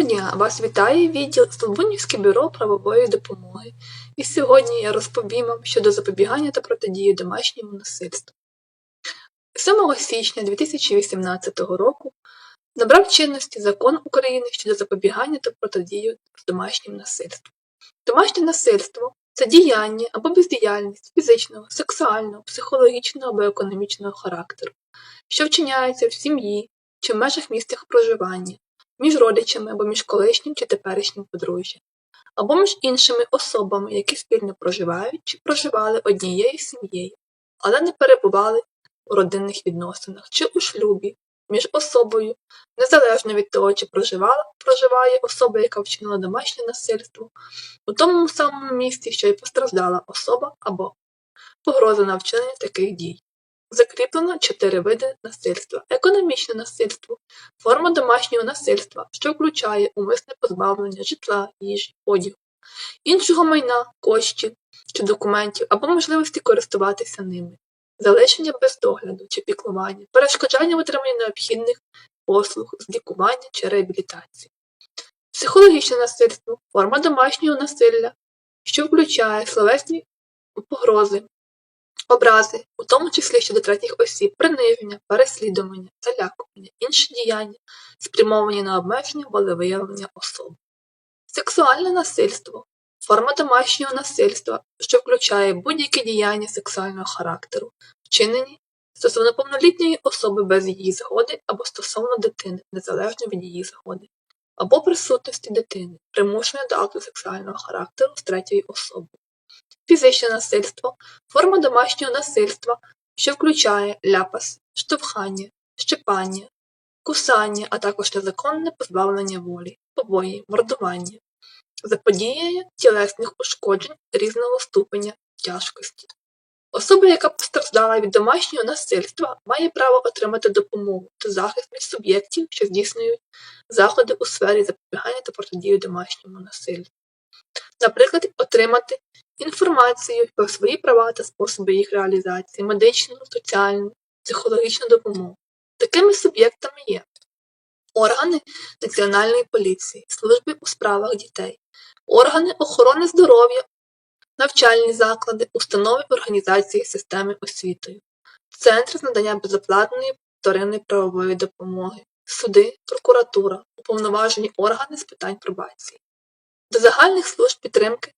Доброго дня! Вас вітає відділ Столбунівське бюро правової допомоги. І сьогодні я розповім вам щодо запобігання та протидії домашньому насильству. 7 січня 2018 року набрав чинності Закон України щодо запобігання та протидії з домашнім насильством. Домашнє насильство це діяння або бездіяльність фізичного, сексуального, психологічного або економічного характеру, що вчиняється в сім'ї чи в межах місця проживання між родичами або між колишнім чи теперішнім подружжям, або між іншими особами, які спільно проживають чи проживали однією сім'єю, але не перебували у родинних відносинах чи у шлюбі між особою, незалежно від того, чи проживала, проживає особа, яка вчинила домашнє насильство, у тому самому місці, що й постраждала особа або погроза на вчинення таких дій. Закріплено чотири види насильства: економічне насильство, форма домашнього насильства, що включає умисне позбавлення житла, їжі, одягу, іншого майна, коштів чи документів або можливості користуватися ними, залишення без догляду чи піклування, перешкоджання в отриманні необхідних послуг з лікування чи реабілітації. Психологічне насильство форма домашнього насилля, що включає словесні погрози, образи, у тому числі щодо третіх осіб, приниження, переслідування, залякування, інші діяння, спрямовані на обмеження волевиявлення особи. Сексуальне насильство форма домашнього насильства, що включає будь-які діяння сексуального характеру, вчинені стосовно повнолітньої особи без її згоди або стосовно дитини, незалежно від її згоди, або присутності дитини, примушення до акту сексуального характеру з третьої особи. Фізичне насильство форма домашнього насильства, що включає ляпас, штовхання, щепання, кусання, а також незаконне позбавлення волі, побої, мордування, заподіяння тілесних ушкоджень різного ступеня тяжкості. Особа, яка постраждала від домашнього насильства, має право отримати допомогу та захист від суб'єктів, що здійснюють заходи у сфері запобігання та протидії домашньому насиллю. Наприклад, отримати інформацію про свої права та способи їх реалізації, медичну, соціальну, психологічну допомогу. Такими суб'єктами є органи Національної поліції, служби у справах дітей, органи охорони здоров'я, навчальні заклади, установи організації системи освітою, центри з надання безоплатної вторинної правової допомоги, суди, прокуратура, уповноважені органи з питань пробації. До загальних служб підтримки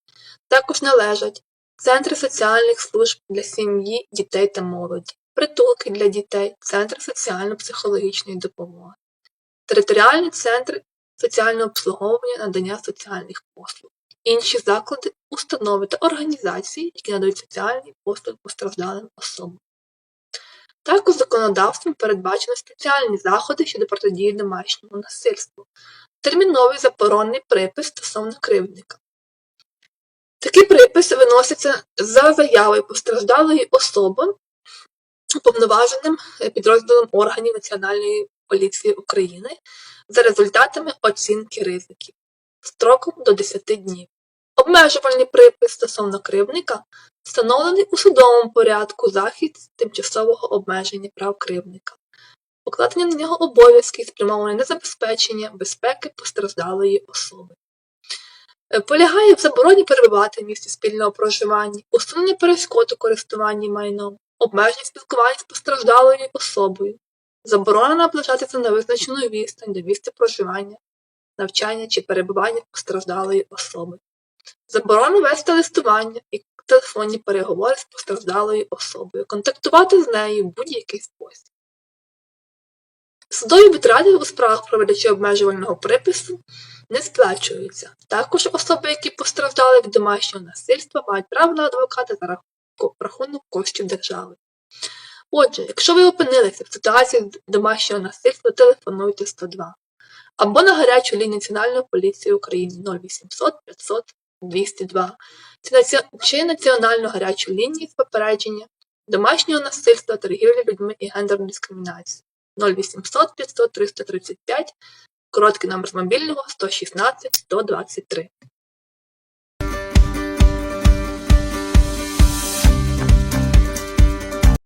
також належать центри соціальних служб для сім'ї, дітей та молоді, притулки для дітей, центри соціально-психологічної допомоги, територіальні центри соціального обслуговування надання соціальних послуг, інші заклади, установи та організації, які надають соціальні послуги постраждалим особам. Також законодавством передбачено спеціальні заходи щодо протидії домашньому насильству, терміновий заборонний припис стосовно кривдника. Такий припис виноситься за заявою постраждалої особи уповноваженим підрозділом органів Національної поліції України за результатами оцінки ризиків строком до 10 днів. Обмежувальний припис стосовно кривдника встановлений у судовому порядку захід тимчасового обмеження прав кривдника, покладення на нього обов'язків спрямовані на забезпечення безпеки постраждалої особи. Е, полягає в забороні перебувати в місці спільного проживання, усунення перешкод у користуванні майном, обмеження спілкування з постраждалою особою, заборона наближатися на визначену відстань до місця проживання, навчання чи перебування постраждалої особи, заборона вести листування і телефонні переговори з постраждалою особою, контактувати з нею в будь-який спосіб. Судові витрати у справах проведачі обмежувального припису не сплачуються. Також особи, які постраждали від домашнього насильства, мають право на адвоката за рахунок коштів держави. Отже, якщо ви опинилися в ситуації домашнього насильства, телефонуйте 102 або на гарячу лінію Національної поліції України 0800 500 202 чи національну гарячу лінію з попередження домашнього насильства, торгівлі людьми і гендерної дискримінації 0800 500 335, короткий номер з мобільного 116 123.